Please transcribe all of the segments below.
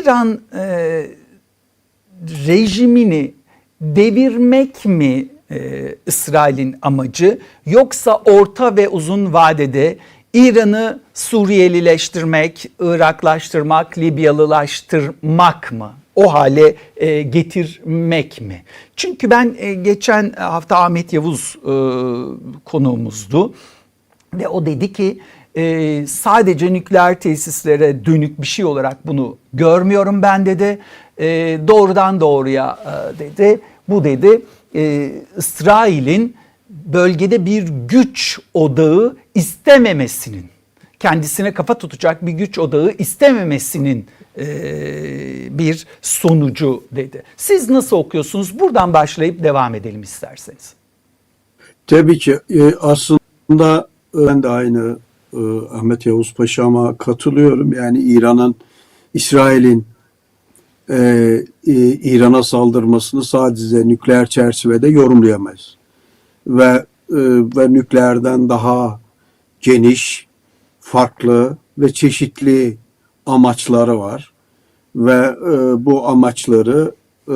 İran e, rejimini devirmek mi e, İsrail'in amacı yoksa orta ve uzun vadede İran'ı Suriyelileştirmek, Iraklaştırmak, Libyalılaştırmak mı? O hale e, getirmek mi? Çünkü ben e, geçen hafta Ahmet Yavuz e, konuğumuzdu ve o dedi ki e, sadece nükleer tesislere dönük bir şey olarak bunu görmüyorum ben dedi. E, doğrudan doğruya e, dedi. Bu dedi e, İsrail'in bölgede bir güç odağı istememesinin kendisine kafa tutacak bir güç odağı istememesinin e, bir sonucu dedi. Siz nasıl okuyorsunuz? Buradan başlayıp devam edelim isterseniz. Tabii ki e, aslında ben de aynı e, Ahmet Yavuz Paşa'ma katılıyorum. Yani İran'ın, İsrail'in e, e, İran'a saldırmasını sadece nükleer çerçevede yorumlayamayız. Ve e, ve nükleerden daha geniş, farklı ve çeşitli amaçları var. Ve e, bu amaçları e,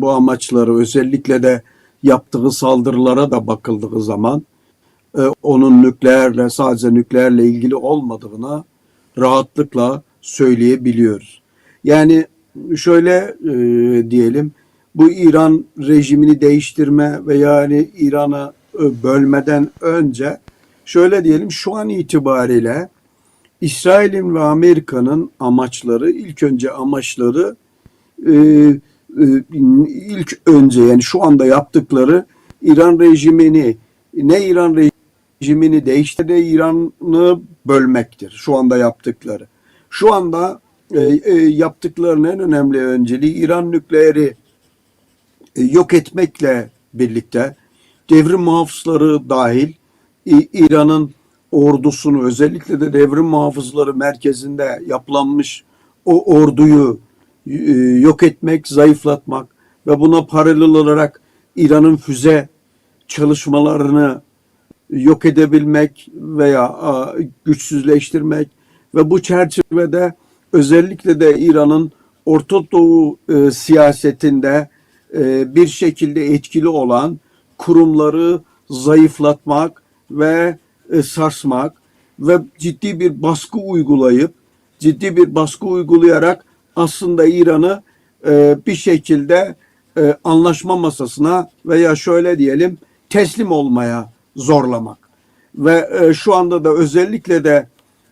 bu amaçları özellikle de yaptığı saldırılara da bakıldığı zaman e, onun nükleerle sadece nükleerle ilgili olmadığına rahatlıkla söyleyebiliyoruz. Yani şöyle e, diyelim bu İran rejimini değiştirme ve yani İran'ı bölmeden önce şöyle diyelim şu an itibariyle İsrail'in ve Amerika'nın amaçları ilk önce amaçları e, e, ilk önce yani şu anda yaptıkları İran rejimini ne İran rejimini değiştirdi İran'ı bölmektir. Şu anda yaptıkları. Şu anda e, e, yaptıklarının en önemli önceliği İran nükleeri e, yok etmekle birlikte devrim muhafızları dahil İ- İran'ın ordusunu özellikle de devrim muhafızları merkezinde yapılanmış o orduyu e, yok etmek, zayıflatmak ve buna paralel olarak İran'ın füze çalışmalarını yok edebilmek veya güçsüzleştirmek ve bu çerçevede özellikle de İran'ın Orta Doğu e, siyasetinde e, bir şekilde etkili olan kurumları zayıflatmak ve e, sarsmak ve ciddi bir baskı uygulayıp ciddi bir baskı uygulayarak aslında İran'ı bir şekilde anlaşma masasına veya şöyle diyelim teslim olmaya zorlamak. Ve e, şu anda da özellikle de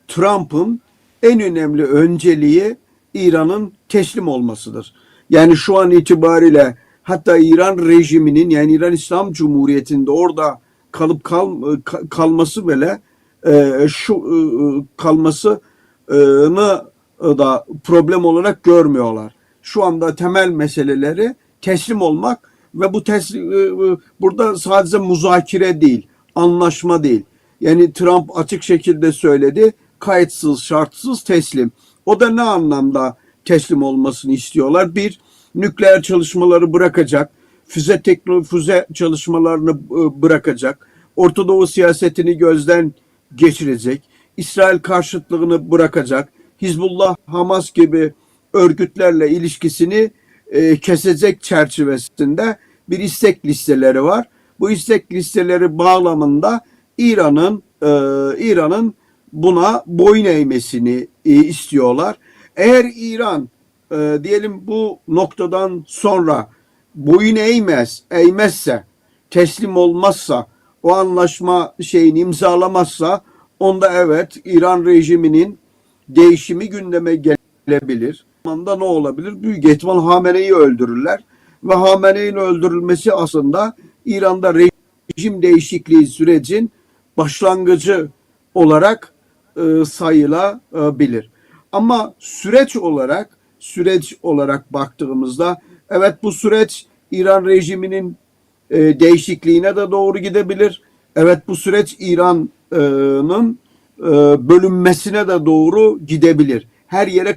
Trump'ın en önemli önceliği İran'ın teslim olmasıdır. Yani şu an itibariyle hatta İran rejiminin yani İran İslam Cumhuriyeti'nde orada kalıp kal, ka- kalması bile e, şu e, kalmasını da problem olarak görmüyorlar. Şu anda temel meseleleri teslim olmak ve bu teslim e, burada sadece muzakere değil, anlaşma değil. Yani Trump açık şekilde söyledi, kayıtsız, şartsız teslim. O da ne anlamda teslim olmasını istiyorlar? Bir, nükleer çalışmaları bırakacak, füze teknoloji füze çalışmalarını e, bırakacak, Orta Doğu siyasetini gözden geçirecek, İsrail karşıtlığını bırakacak, Hizbullah, Hamas gibi örgütlerle ilişkisini e, kesecek çerçevesinde bir istek listeleri var. Bu istek listeleri bağlamında İran'ın e, İran'ın buna boyun eğmesini e, istiyorlar. Eğer İran e, diyelim bu noktadan sonra boyun eğmez, eğmezse, teslim olmazsa, o anlaşma şeyini imzalamazsa onda evet İran rejiminin değişimi gündeme gelebilir. Anda ne olabilir? Büyük ihtimal Hamene'yi öldürürler. Ve Hamene'nin öldürülmesi aslında İran'da rejim değişikliği sürecin başlangıcı olarak e, sayılabilir. Ama süreç olarak süreç olarak baktığımızda evet bu süreç İran rejiminin e, değişikliğine de doğru gidebilir. Evet bu süreç İran'ın e, bölünmesine de doğru gidebilir. Her yere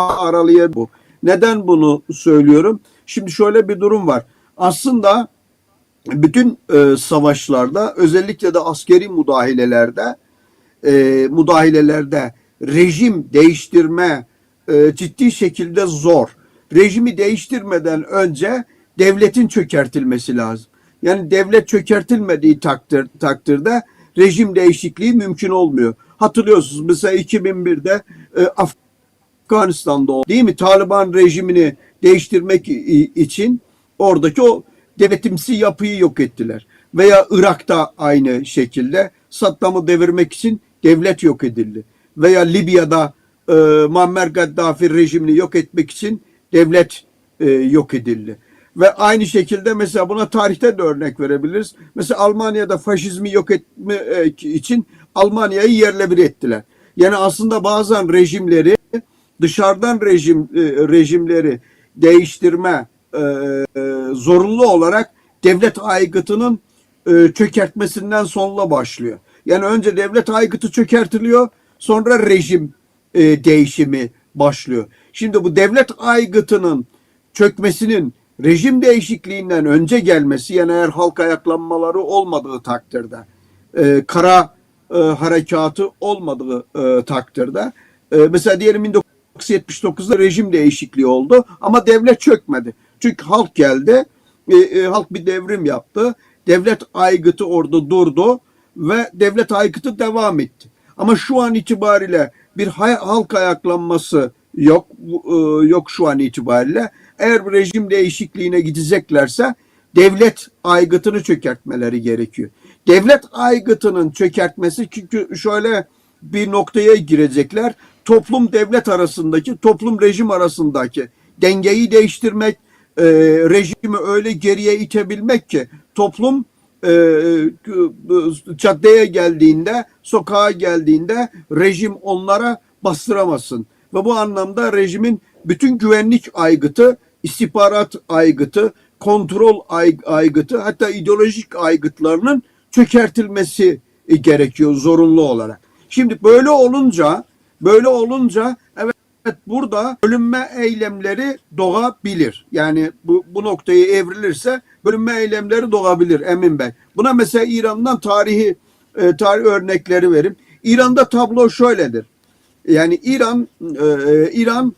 aralıya bu. Neden bunu söylüyorum? Şimdi şöyle bir durum var. Aslında bütün e, savaşlarda özellikle de askeri müdahalelerde e, müdahalelerde rejim değiştirme e, ciddi şekilde zor. Rejimi değiştirmeden önce devletin çökertilmesi lazım. Yani devlet çökertilmediği takdir, takdirde rejim değişikliği mümkün olmuyor. Hatırlıyorsunuz mesela 2001'de e, Afganistan'da değil mi? Taliban rejimini değiştirmek için oradaki o denetimsi yapıyı yok ettiler. Veya Irak'ta aynı şekilde Saddam'ı devirmek için devlet yok edildi. Veya Libya'da e, Muammer Gaddafi rejimini yok etmek için devlet e, yok edildi. Ve aynı şekilde mesela buna tarihte de örnek verebiliriz. Mesela Almanya'da faşizmi yok etme e, için Almanya'yı yerle bir ettiler. Yani aslında bazen rejimleri dışarıdan rejim e, rejimleri değiştirme e, e, zorunlu olarak devlet aygıtının e, çökertmesinden sonra başlıyor. Yani önce devlet aygıtı çökertiliyor, sonra rejim değişimi başlıyor. Şimdi bu devlet aygıtının çökmesinin rejim değişikliğinden önce gelmesi yani eğer halk ayaklanmaları olmadığı takdirde e, kara e, harekatı olmadığı e, takdirde e, mesela diyelim 1979'da rejim değişikliği oldu ama devlet çökmedi. Çünkü halk geldi, e, e, halk bir devrim yaptı. Devlet aygıtı orada durdu ve devlet aygıtı devam etti. Ama şu an itibariyle bir halk ayaklanması yok e, yok şu an itibariyle. Eğer rejim değişikliğine gideceklerse devlet aygıtını çökertmeleri gerekiyor. Devlet aygıtının çökertmesi çünkü şöyle bir noktaya girecekler. Toplum devlet arasındaki, toplum rejim arasındaki dengeyi değiştirmek, e, rejimi öyle geriye itebilmek ki toplum e, caddeye geldiğinde, sokağa geldiğinde rejim onlara bastıramasın. Ve bu anlamda rejimin bütün güvenlik aygıtı, istihbarat aygıtı, kontrol ay- aygıtı hatta ideolojik aygıtlarının çökertilmesi e, gerekiyor zorunlu olarak. Şimdi böyle olunca böyle olunca evet burada bölünme eylemleri doğabilir. Yani bu, bu noktayı evrilirse bölünme eylemleri doğabilir Emin Bey. Buna mesela İran'dan tarihi e, tarih örnekleri verim. İran'da tablo şöyledir. Yani İran e, İran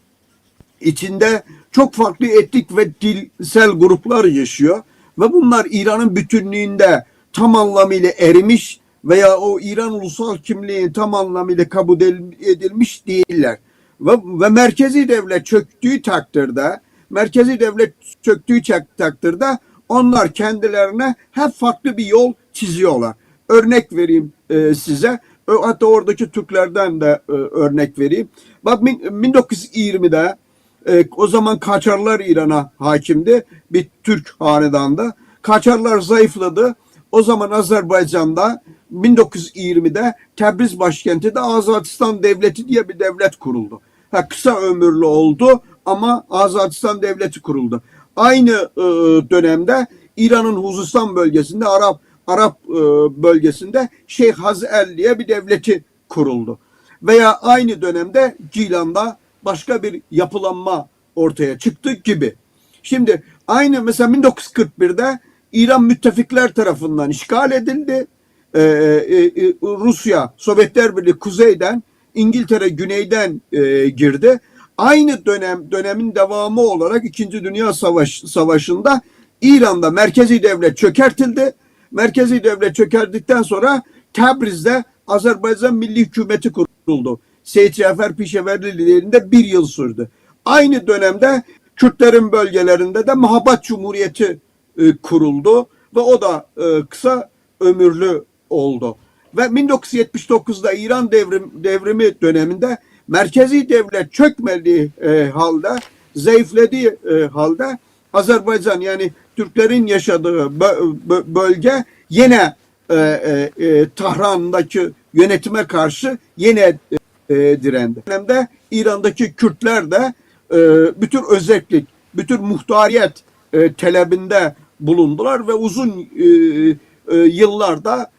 içinde çok farklı etnik ve dilsel gruplar yaşıyor ve bunlar İran'ın bütünlüğünde tam anlamıyla erimiş veya o İran ulusal kimliği tam anlamıyla kabul edilmiş değiller. Ve, ve merkezi devlet çöktüğü takdirde merkezi devlet çöktüğü takdirde onlar kendilerine hep farklı bir yol çiziyorlar. Örnek vereyim e, size. Hatta oradaki Türklerden de e, örnek vereyim. Bak min- 1920'de e, o zaman Kaçarlar İran'a hakimdi. Bir Türk hanedanda. Kaçarlar zayıfladı. O zaman Azerbaycan'da 1920'de Tebriz başkentinde Azatistan Devleti diye bir devlet kuruldu. Ha, kısa ömürlü oldu ama Azatistan Devleti kuruldu. Aynı e, dönemde İran'ın Huzistan bölgesinde Arap Arap e, bölgesinde Şeyh Hazel diye bir devleti kuruldu. Veya aynı dönemde Gilan'da başka bir yapılanma ortaya çıktı gibi. Şimdi aynı mesela 1941'de İran müttefikler tarafından işgal edildi. Ee, e, e, Rusya, Sovyetler Birliği kuzeyden, İngiltere güneyden e, girdi. Aynı dönem dönemin devamı olarak 2. Dünya Savaş, Savaşı'nda İran'da merkezi devlet çökertildi. Merkezi devlet çökerdikten sonra Tebriz'de Azerbaycan Milli Hükümeti kuruldu. Seyit Cafer Pişeverli liderinde bir yıl sürdü. Aynı dönemde Kürtlerin bölgelerinde de Mahabat Cumhuriyeti e, kuruldu ve o da e, kısa ömürlü oldu. Ve 1979'da İran devrim, devrimi döneminde merkezi devlet çökmediği e, halde, zayıflediği e, halde Azerbaycan yani Türklerin yaşadığı bö- bö- bölge yine e, e, e, Tahran'daki yönetime karşı yine e, direndi. Dönemde İran'daki Kürtler de e, bütün özellik, bütün muhtariyet e, talebinde bulundular ve uzun e, e, yıllarda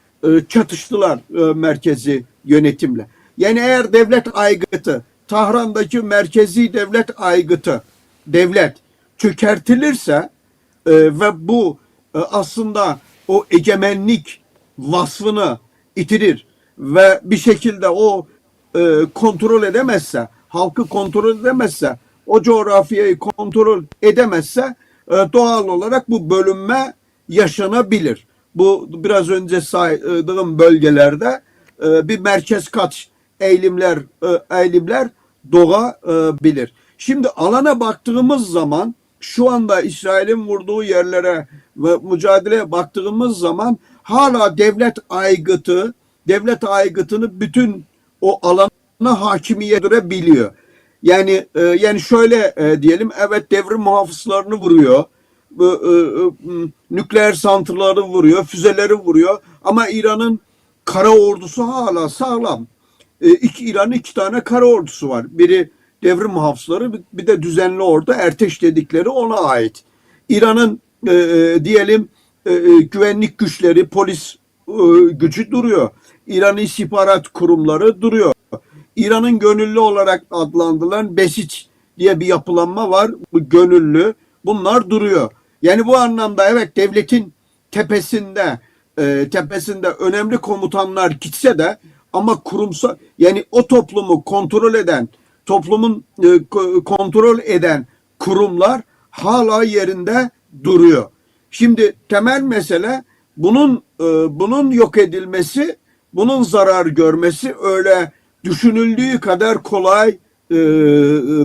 çatıştılar e, merkezi yönetimle. Yani eğer devlet aygıtı, Tahran'daki merkezi devlet aygıtı, devlet çökertilirse e, ve bu e, aslında o egemenlik vasfını itirir ve bir şekilde o e, kontrol edemezse halkı kontrol edemezse, o coğrafyayı kontrol edemezse e, doğal olarak bu bölünme yaşanabilir. Bu biraz önce saydığım bölgelerde e, bir merkez kaç eğilimler e, eğilimler doğabilir. Şimdi alana baktığımız zaman şu anda İsrail'in vurduğu yerlere ve mücadeleye baktığımız zaman hala devlet aygıtı, devlet aygıtını bütün o alana hakimiyet görebiliyor. Yani e, yani şöyle e, diyelim evet devrim muhafızlarını vuruyor. E, e, nükleer santrları vuruyor, füzeleri vuruyor ama İran'ın kara ordusu hala sağlam. E, iki, İran'ın iki tane kara ordusu var. Biri devrim muhafızları bir- de düzenli ordu Erteş dedikleri ona ait. İran'ın e, e, diyelim e, e, güvenlik güçleri, polis e, gücü duruyor. İran'ın istihbarat kurumları duruyor. İran'ın gönüllü olarak adlandırılan Besiç diye bir yapılanma var. Bu gönüllü. Bunlar duruyor. Yani bu anlamda evet devletin tepesinde e, tepesinde önemli komutanlar gitse de ama kurumsal yani o toplumu kontrol eden toplumun e, ko- kontrol eden kurumlar hala yerinde duruyor. Şimdi temel mesele bunun e, bunun yok edilmesi, bunun zarar görmesi öyle düşünüldüğü kadar kolay e,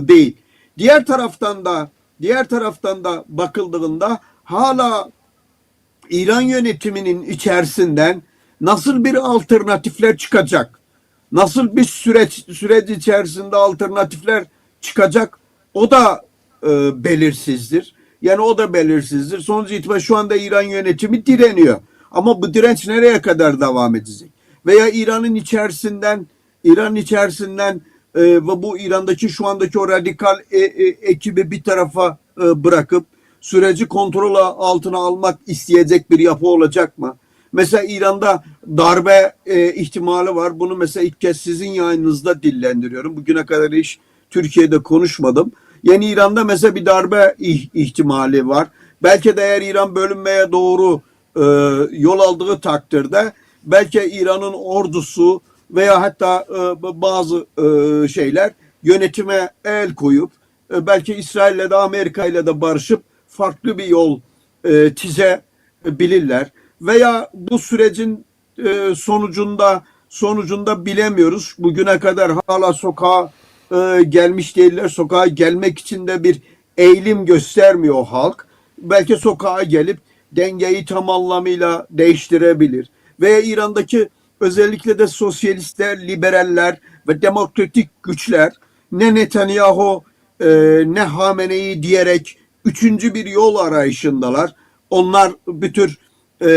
değil. Diğer taraftan da diğer taraftan da bakıldığında hala İran yönetiminin içerisinden nasıl bir alternatifler çıkacak? Nasıl bir süreç süreç içerisinde alternatifler çıkacak? O da e, belirsizdir. Yani o da belirsizdir. Sonuç itibariyle şu anda İran yönetimi direniyor. Ama bu direnç nereye kadar devam edecek? Veya İran'ın içerisinden İran içerisinden e, ve bu İran'daki şu andaki o radikal e, e, ekibi bir tarafa e, bırakıp süreci kontrol altına almak isteyecek bir yapı olacak mı? Mesela İran'da darbe e, ihtimali var. Bunu mesela ilk kez sizin yayınınızda dillendiriyorum. Bugüne kadar hiç Türkiye'de konuşmadım. Yani İran'da mesela bir darbe ih- ihtimali var. Belki de eğer İran bölünmeye doğru e, yol aldığı takdirde belki İran'ın ordusu veya hatta e, bazı e, şeyler yönetime el koyup e, belki İsrail'le de Amerika ile de barışıp farklı bir yol e, çizebilirler. Veya bu sürecin sonucunda sonucunda bilemiyoruz. Bugüne kadar hala sokağa gelmiş değiller. Sokağa gelmek için de bir eğilim göstermiyor halk. Belki sokağa gelip dengeyi tam anlamıyla değiştirebilir. Veya İran'daki özellikle de sosyalistler, liberaller ve demokratik güçler ne Netanyahu e, ne Hamene'yi diyerek üçüncü bir yol arayışındalar. Onlar bir tür e,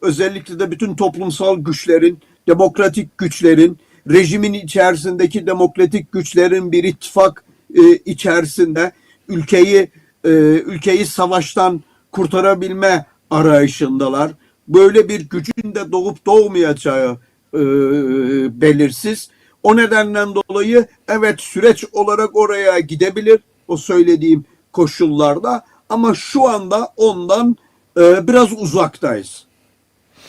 özellikle de bütün toplumsal güçlerin, demokratik güçlerin, rejimin içerisindeki demokratik güçlerin bir ittifak e, içerisinde ülkeyi e, ülkeyi savaştan kurtarabilme arayışındalar. Böyle bir gücün de doğup doğmayacağı e, belirsiz. O nedenden dolayı evet süreç olarak oraya gidebilir o söylediğim koşullarda ama şu anda ondan e, biraz uzaktayız.